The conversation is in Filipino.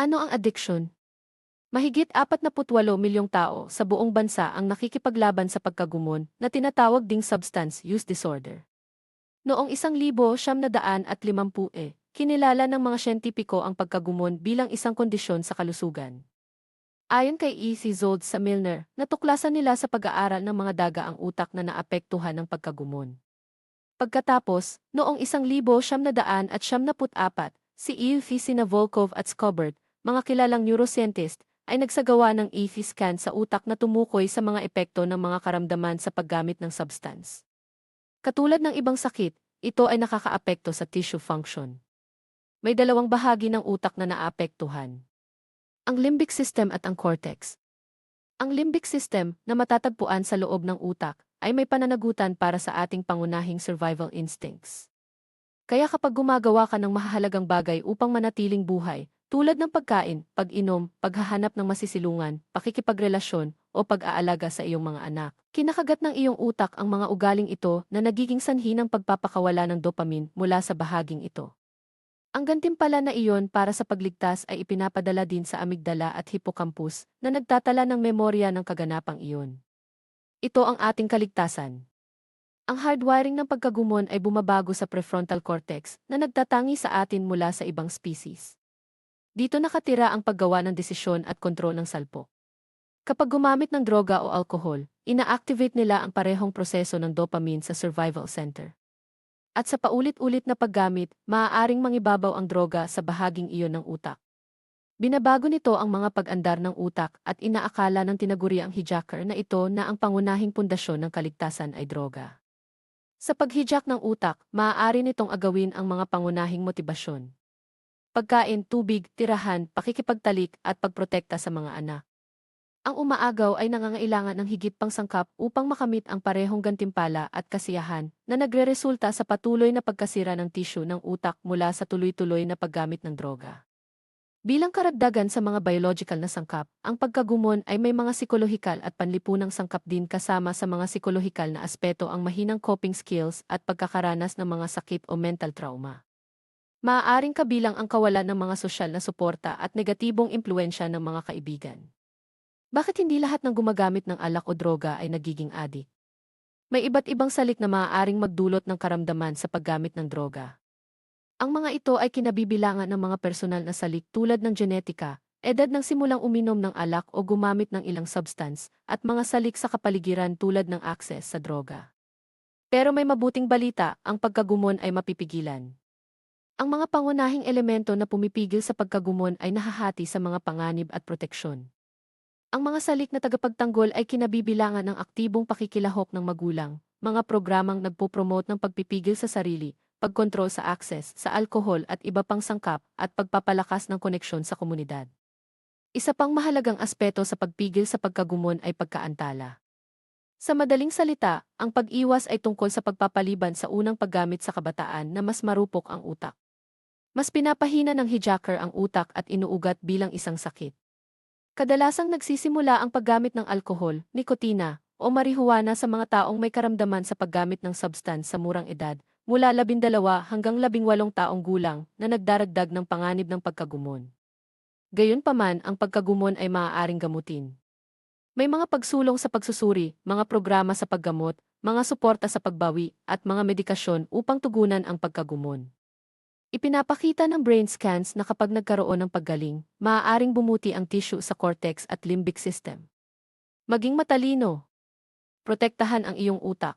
Ano ang addiction? Mahigit 48 milyong tao sa buong bansa ang nakikipaglaban sa pagkagumon na tinatawag ding substance use disorder. Noong 1950 e, kinilala ng mga siyentipiko ang pagkagumon bilang isang kondisyon sa kalusugan. Ayon kay E.C. Zold sa Milner, natuklasan nila sa pag-aaral ng mga daga ang utak na naapektuhan ng pagkagumon. Pagkatapos, noong 1974, si E.F. Sinavolkov at Skobert, mga kilalang neuroscientist, ay nagsagawa ng EV scan sa utak na tumukoy sa mga epekto ng mga karamdaman sa paggamit ng substance. Katulad ng ibang sakit, ito ay nakakaapekto sa tissue function. May dalawang bahagi ng utak na naapektuhan. Ang limbic system at ang cortex. Ang limbic system, na matatagpuan sa loob ng utak, ay may pananagutan para sa ating pangunahing survival instincts. Kaya kapag gumagawa ka ng mahalagang bagay upang manatiling buhay, tulad ng pagkain, pag-inom, paghahanap ng masisilungan, pakikipagrelasyon, o pag-aalaga sa iyong mga anak, kinakagat ng iyong utak ang mga ugaling ito na nagiging sanhi ng pagpapakawala ng dopamine mula sa bahaging ito. Ang gantimpala na iyon para sa pagligtas ay ipinapadala din sa amygdala at hippocampus na nagtatala ng memorya ng kaganapang iyon. Ito ang ating kaligtasan. Ang hardwiring ng pagkagumon ay bumabago sa prefrontal cortex na nagtatangi sa atin mula sa ibang species. Dito nakatira ang paggawa ng desisyon at kontrol ng salpo. Kapag gumamit ng droga o alkohol, ina-activate nila ang parehong proseso ng dopamine sa survival center. At sa paulit-ulit na paggamit, maaaring mangibabaw ang droga sa bahaging iyon ng utak. Binabago nito ang mga pag-andar ng utak at inaakala ng tinaguriang hijacker na ito na ang pangunahing pundasyon ng kaligtasan ay droga. Sa paghijak ng utak, maaari nitong agawin ang mga pangunahing motibasyon. Pagkain, tubig, tirahan, pakikipagtalik at pagprotekta sa mga anak. Ang umaagaw ay nangangailangan ng higit pang sangkap upang makamit ang parehong gantimpala at kasiyahan na nagreresulta sa patuloy na pagkasira ng tissue ng utak mula sa tuloy-tuloy na paggamit ng droga. Bilang karagdagan sa mga biological na sangkap, ang pagkagumon ay may mga psikolohikal at panlipunang sangkap din kasama sa mga psikolohikal na aspeto ang mahinang coping skills at pagkakaranas ng mga sakit o mental trauma. Maaaring kabilang ang kawalan ng mga sosyal na suporta at negatibong impluensya ng mga kaibigan. Bakit hindi lahat ng gumagamit ng alak o droga ay nagiging adik? May iba't ibang salik na maaaring magdulot ng karamdaman sa paggamit ng droga. Ang mga ito ay kinabibilangan ng mga personal na salik tulad ng genetika, edad ng simulang uminom ng alak o gumamit ng ilang substance, at mga salik sa kapaligiran tulad ng access sa droga. Pero may mabuting balita, ang pagkagumon ay mapipigilan. Ang mga pangunahing elemento na pumipigil sa pagkagumon ay nahahati sa mga panganib at proteksyon. Ang mga salik na tagapagtanggol ay kinabibilangan ng aktibong pakikilahok ng magulang, mga programang nagpo-promote ng pagpipigil sa sarili, pagkontrol sa access sa alkohol at iba pang sangkap at pagpapalakas ng koneksyon sa komunidad. Isa pang mahalagang aspeto sa pagpigil sa pagkagumon ay pagkaantala. Sa madaling salita, ang pag-iwas ay tungkol sa pagpapaliban sa unang paggamit sa kabataan na mas marupok ang utak. Mas pinapahina ng hijacker ang utak at inuugat bilang isang sakit. Kadalasang nagsisimula ang paggamit ng alkohol, nikotina, o marihuana sa mga taong may karamdaman sa paggamit ng substance sa murang edad, mula 12 hanggang 18 taong gulang na nagdaragdag ng panganib ng pagkagumon. Gayunpaman, ang pagkagumon ay maaaring gamutin. May mga pagsulong sa pagsusuri, mga programa sa paggamot, mga suporta sa pagbawi, at mga medikasyon upang tugunan ang pagkagumon. Ipinapakita ng brain scans na kapag nagkaroon ng paggaling, maaaring bumuti ang tissue sa cortex at limbic system. Maging matalino. Protektahan ang iyong utak.